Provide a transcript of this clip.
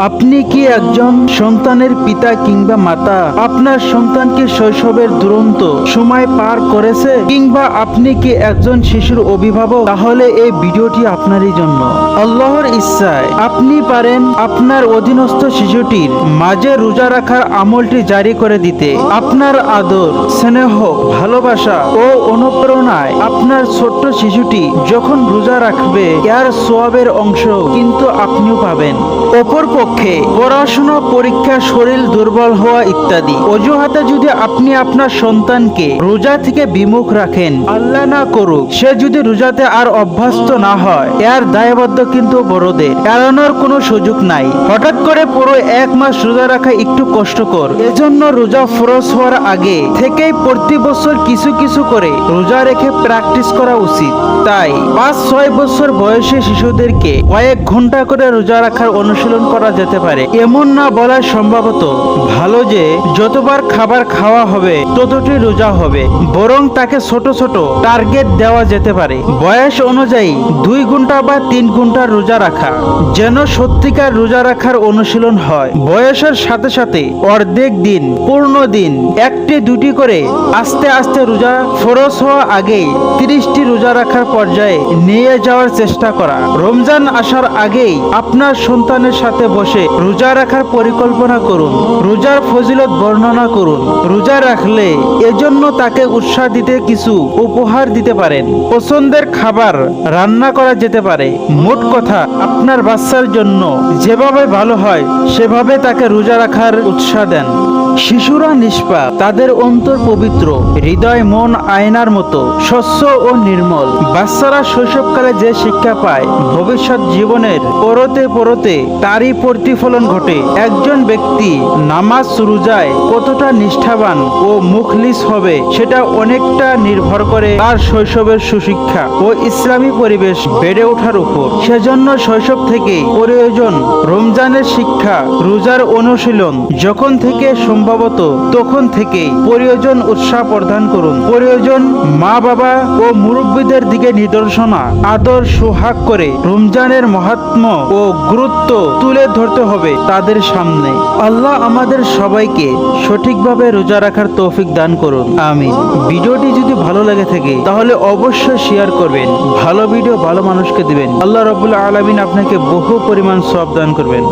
আপনি কি একজন সন্তানের পিতা কিংবা মাতা? আপনার সন্তানকে শৈশবের দুরন্ত সময় পার করেছে? কিংবা আপনি কি একজন শিশুর অভিভাবক? তাহলে এই ভিডিওটি আপনারই জন্য। আল্লাহর ইচ্ছায় আপনি পারেন আপনার অধীনস্থ শিশুটির মাঝে রোজা রাখার আমলটি জারি করে দিতে। আপনার আদর, স্নেহ, ভালোবাসা ও অনুপ্রেরণায় আপনার ছোট্ট শিশুটি যখন রোজা রাখবে, এর সোয়াবের অংশ কিন্তু আপনিও পাবেন। অপরপক্ষে পড়াশোনা, পরীক্ষা, শরীর দুর্বল হওয়া ইত্যাদি। অজুহাতে যদি আপনি আপনার সন্তানকে রোজা থেকে বিমুখ রাখেন, আল্লাহ না করুক, সে যদি রোজাতে আর অভ্যস্ত না হয়, এর দায়বদ্ধ কিন্তু বড়দের। এড়ানোর কোনো সুযোগ নাই। হঠাৎ করে পুরো এক মাস রোজা রাখা একটু কষ্টকর। এজন্য রোজা ফরজ হওয়ার আগে থেকেই প্রতি বছর কিছু কিছু করে রোজা রেখে প্র্যাকটিস করা উচিত। তাই পাঁচ ছয় বছর বয়সী শিশুদেরকে কয়েক ঘণ্টা করে রোজা রাখার অনুশীলন করা যেতে পারে। এমন না বলা সম্ভবত ভালো যে যতবার খাবার খাওয়া হবে, ততটি রোজা হবে। বরং তাকে ছোট ছোট টার্গেট দেওয়া যেতে পারে। বয়স অনুযায়ী দুই ঘণ্টা বা তিন ঘণ্টা রোজা রাখা, যেন সত্যিকার রোজা রাখার অনুশীলন হয়। বয়সের সাথে সাথে অর্ধেক দিন, পূর্ণ দিন, একটি দুটি করে আস্তে আস্তে রোজা ফরজ হওয়া আগেই তিরিশটি রোজা রাখার পর্যায়ে নিয়ে যাওয়ার চেষ্টা করা। রমজান আসার আগেই আপনার সন্তানের সাথে বসে রোজা রাখার পরিকল্পনা করুন। রোজার ফজিলত বর্ণনা করুন। রোজা রাখলে এজন্য তাকে উৎসাহ দিতে কিছু উপহার দিতে পারেন। পছন্দের খাবার রান্না করা যেতে পারে। মোট কথা, আপনার বাচ্চার জন্য যেভাবে ভালো হয়, সেভাবে তাকে রোজা রাখার উৎসাহ দেন। শিশুরা নিষ্পাপ, তাদের অন্তর পবিত্র, হৃদয়, মন, আয়নার মতো, স্বচ্ছ ও নির্মল। বাচ্চারা শৈশবকালে যে শিক্ষা পায়, ভবিষ্যৎ জীবনের পরতে পরতে তারই প্রতিফলন ঘটে। একজন ব্যক্তি নামাজ রোজায় কতটা নিষ্ঠাবান ও মুখলিস হবে, সেটা অনেকটা নির্ভর করে তার শৈশবের সুশিক্ষা ও ইসলামী পরিবেশ বেড়ে ওঠার উপর। সেজন্য শৈশব থেকে প্রয়োজন রমজানের শিক্ষা, রোজার অনুশীলন যখন থেকে সম্ভবত তখন থেকেই প্রয়োজন উৎসাহ প্রদান করুন। প্রয়োজন মা বাবা ও মুরব্বীদের দিকে নিদর্শনা, আদর, সোহাগ করে রমজানের মহাত্ম ও গুরুত্ব তুলে ধরতে হবে তাদের সামনে। আল্লাহ আমাদের সবাইকে সঠিকভাবে রোজা রাখার তৌফিক দান করুন। আমিন। ভিডিওটি যদি ভালো লাগে থাকে, তাহলে অবশ্যই শেয়ার করবেন। ভালো ভিডিও ভালো মানুষকে দিবেন। আল্লাহ রবুল্লা আলমিন আপনাকে বহু পরিমাণ সব দান করবেন।